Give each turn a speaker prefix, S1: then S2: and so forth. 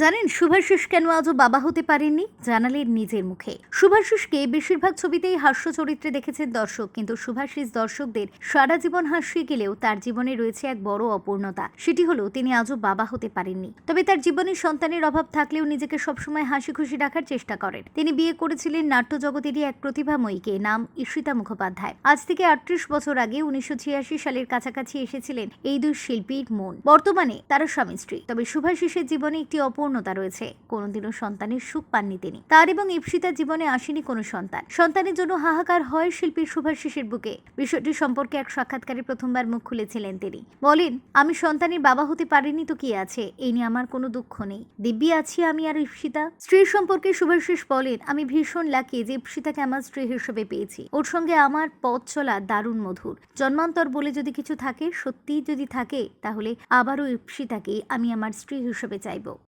S1: জানেন শুভাশিস কেন আজও বাবা হতে পারেননি? জানালেন নিজের মুখে। শুভাশিসকে বেশিরভাগ ছবিতেই হাস্য চরিত্রে দেখেছেন দর্শক, কিন্তু শুভাশিস দর্শকদের সারা জীবন হাসিয়ে গেলেও তার জীবনে রয়েছে এক বড় অপূর্ণতা। সেটি হলো, তিনি আজও বাবা হতে পারেননি। তবে তার জীবনে সন্তানের অভাব থাকলেও নিজেকে সবসময় হাসি খুশি রাখার চেষ্টা করেন। তিনি বিয়ে করেছিলেন নাট্য জগতেরই এক প্রতিভাময়ীকে, নাম ঈশিতা মুখোপাধ্যায়। আজ থেকে আটত্রিশ বছর আগে উনিশশো ছিয়াশি সালের কাছাকাছি এসেছিলেন এই দুই শিল্পীর মন। বর্তমানে তারা স্বামী স্ত্রী তবে শুভাশিসের জীবনে একটি অপূর্ণতা রয়েছে। কোনোদিনও সন্তানের সুখ পাননি তিনি। তার এবং ইপসিতার জীবনে আসেনি কোনো সন্তান। সন্তানের জন্য হাহাকার হয় শিল্পীর শুভাশিসের বুকে। বিষয়টি সম্পর্কে এক সাক্ষাৎকারে প্রথমবার মুখ খুলেছিলেন তিনি। বলেন, আমি সন্তানের বাবা হতে পারিনি তো কি আছে? এই নিয়ে আমার কোনো দুঃখ নেই। দিব্যি আছি আমি আর ইপসিতা? স্ত্রীর সম্পর্কে শুভাশিস বলেন, আমি ভীষণ লাকি যে ইপসিতাকে আমার স্ত্রী হিসেবে পেয়েছি। ওর সঙ্গে আমার পথ চলা দারুণ মধুর। জন্মান্তর বলে যদি কিছু থাকে, সত্যিই যদি থাকে, তাহলে আবারও ইপসিতাকে আমি আমার স্ত্রী হিসেবে চাইব।